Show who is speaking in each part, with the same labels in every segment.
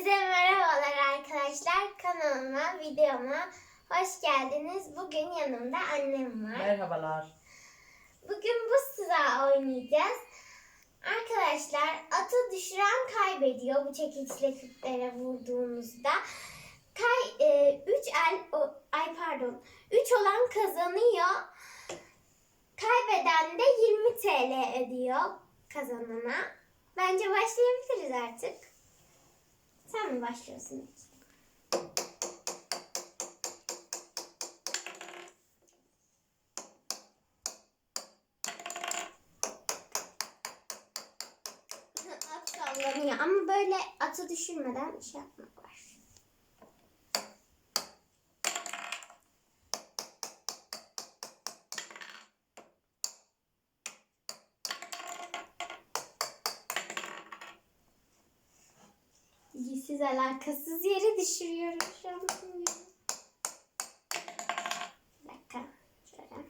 Speaker 1: Hepinize merhabalar arkadaşlar. Kanalıma, videoma hoş geldiniz. Bugün yanımda annem var.
Speaker 2: Merhabalar.
Speaker 1: Bugün bu sıra oynayacağız. Arkadaşlar atı düşüren kaybediyor bu çekiçle küplere vurduğumuzda. Kay, e, üç el, o, ay pardon, 3 olan kazanıyor. Kaybeden de 20 TL ediyor kazanana. Bence başlayabiliriz artık. Sen mi başlıyorsun? At sallanıyor ama böyle atı düşürmeden şey yapmak var. İlgisiz alakasız yere düşürüyorum şu an. Bir dakika. Şöyle.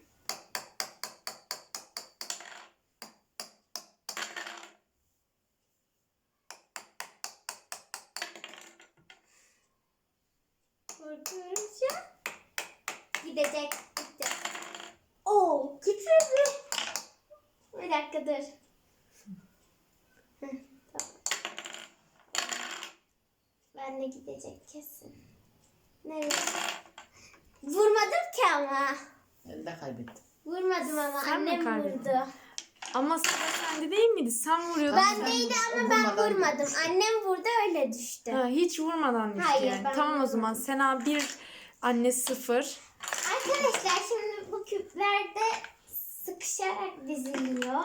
Speaker 1: Vurduracağım. Gidecek. Gitti. Oo, küçüldü. Bir dakika dur. Heh, tamam. Ben de gidecek kesin. Nereye? Vurmadım ki ama.
Speaker 2: Ben de kaybettim.
Speaker 1: Vurmadım ama
Speaker 3: Sen mi
Speaker 1: annem
Speaker 3: kaybettin?
Speaker 1: vurdu.
Speaker 3: Ama sıra sende değil miydi? Sen vuruyordun.
Speaker 1: Bendeydi ama ben
Speaker 2: vurmadan
Speaker 1: vurmadım.
Speaker 2: gitmiş.
Speaker 1: Annem vurdu öyle düştü.
Speaker 3: Ha, hiç vurmadan düştü
Speaker 1: Hayır,
Speaker 3: yani.
Speaker 1: ben
Speaker 3: Tamam o
Speaker 1: vurmadım.
Speaker 3: zaman. Sena 1, anne 0.
Speaker 1: Arkadaşlar şimdi bu küplerde sıkışarak diziliyor.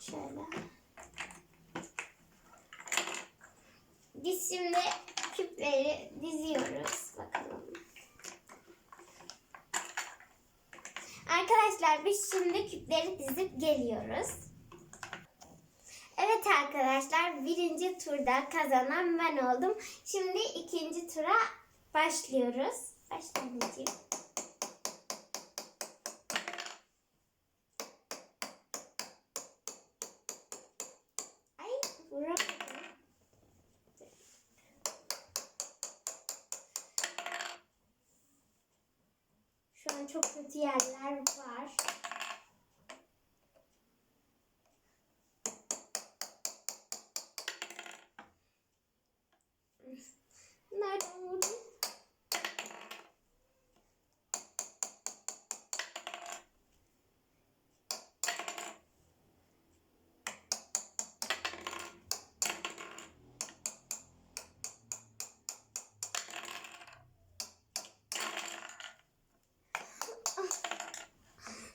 Speaker 1: Şöyle. Biz şimdi küpleri diziyoruz. Bakalım. Arkadaşlar biz şimdi küpleri dizip geliyoruz. Evet arkadaşlar birinci turda kazanan ben oldum. Şimdi ikinci tura başlıyoruz. Başla anneciğim. Ay vuramadım. Şu an çok kötü yerler var. Nereden vurdum?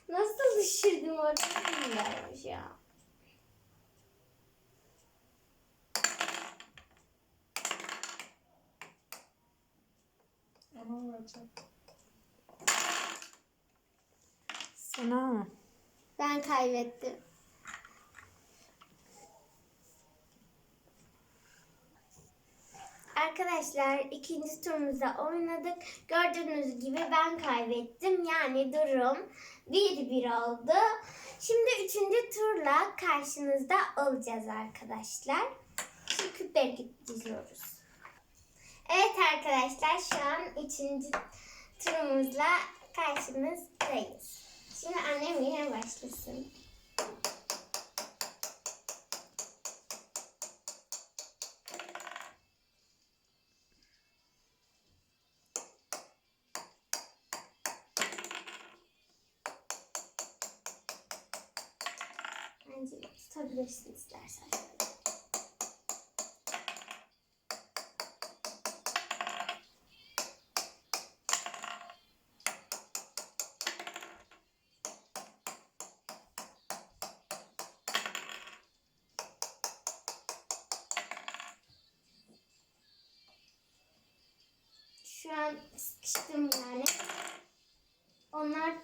Speaker 1: Nasıl düşürdüm orada bilmiyorum ya.
Speaker 3: Sena.
Speaker 1: Ben kaybettim. Arkadaşlar ikinci turumuzda oynadık. Gördüğünüz gibi ben kaybettim. Yani durum 1-1 oldu. Şimdi üçüncü turla karşınızda olacağız arkadaşlar. Şimdi küpleri diziyoruz. Evet arkadaşlar şu an üçüncü turumuzla karşınızdayız. Şimdi annem yine başlasın. Tutabilirsin istersen. Şu an sıkıştım yani. Onlar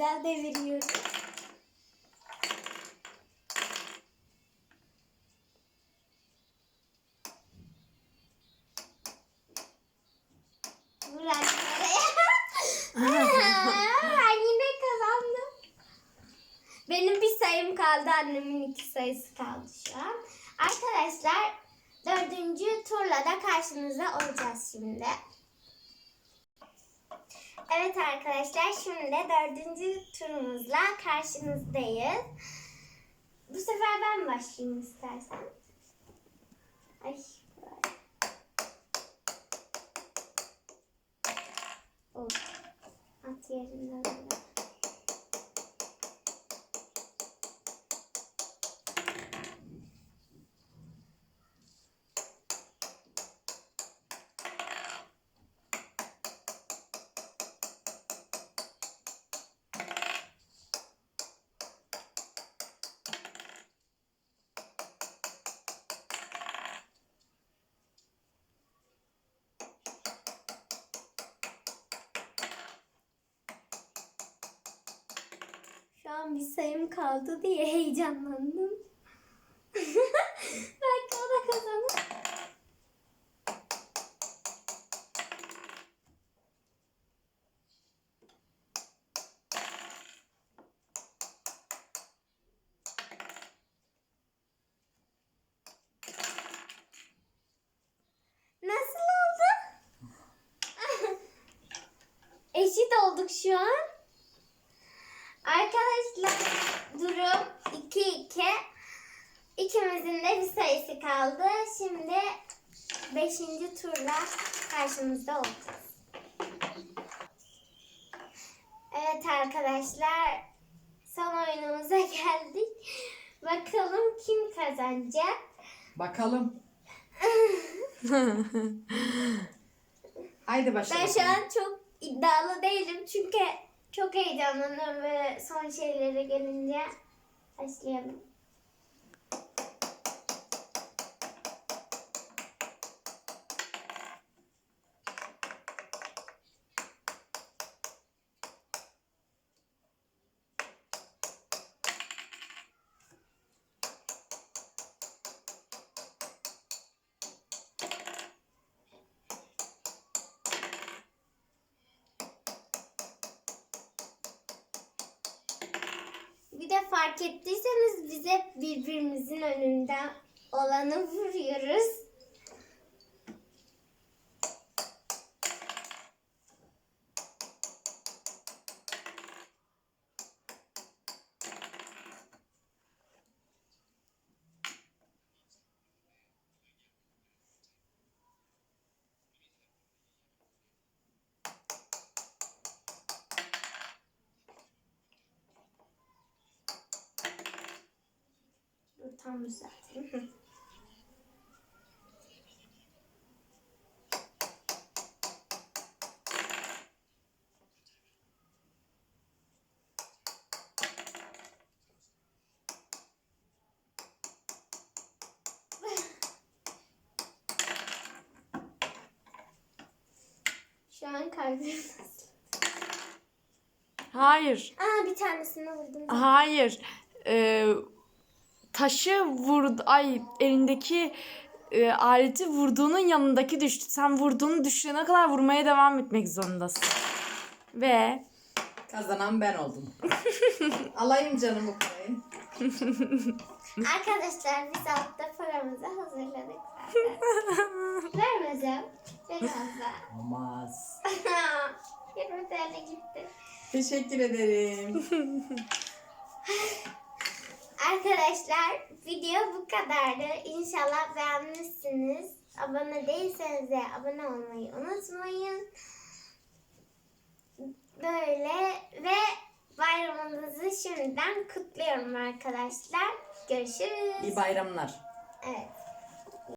Speaker 1: güzel deviriyorum. Anne kazandım. Benim bir sayım kaldı. Annemin iki sayısı kaldı şu an. Arkadaşlar dördüncü turla da karşınızda olacağız şimdi. Evet arkadaşlar şimdi dördüncü turumuzla karşınızdayız. Bu sefer ben başlayayım istersen. Ay. At yerinden an bir sayım kaldı diye heyecanlandım. Belki o da kazanır. Nasıl oldu? Eşit olduk şu an. Arkadaşlar durum 2-2. İkimizin de bir sayısı kaldı. Şimdi 5. turla karşınızda olacağız. Evet arkadaşlar son oyunumuza geldik. Bakalım kim kazanacak?
Speaker 2: Bakalım. Haydi
Speaker 1: Ben
Speaker 2: başlayalım.
Speaker 1: şu an çok iddialı değilim çünkü çok heyecanlanıyorum ve son şeylere gelince başlayalım. Bir de fark ettiyseniz biz hep birbirimizin önünden olanı vuruyoruz. Tam düzelteyim. Şu an kalbim
Speaker 3: Hayır.
Speaker 1: Aa bir tanesini vurdum.
Speaker 3: Hayır. Ee, taşı vurdu. Ay elindeki e, aleti vurduğunun yanındaki düştü. Sen vurduğunu düşene kadar vurmaya devam etmek zorundasın. Ve
Speaker 2: Kazanan ben oldum. Alayım canım bu parayı.
Speaker 1: Arkadaşlar biz altta paramızı hazırladık zaten. Vermeyeceğim. Biraz daha.
Speaker 2: Olmaz.
Speaker 1: 20 TL gitti.
Speaker 2: Teşekkür ederim.
Speaker 1: Arkadaşlar video bu kadardı. İnşallah beğenmişsiniz. Abone değilseniz de abone olmayı unutmayın. Böyle ve bayramınızı şimdiden kutluyorum arkadaşlar. Görüşürüz.
Speaker 2: İyi bayramlar.
Speaker 1: Evet.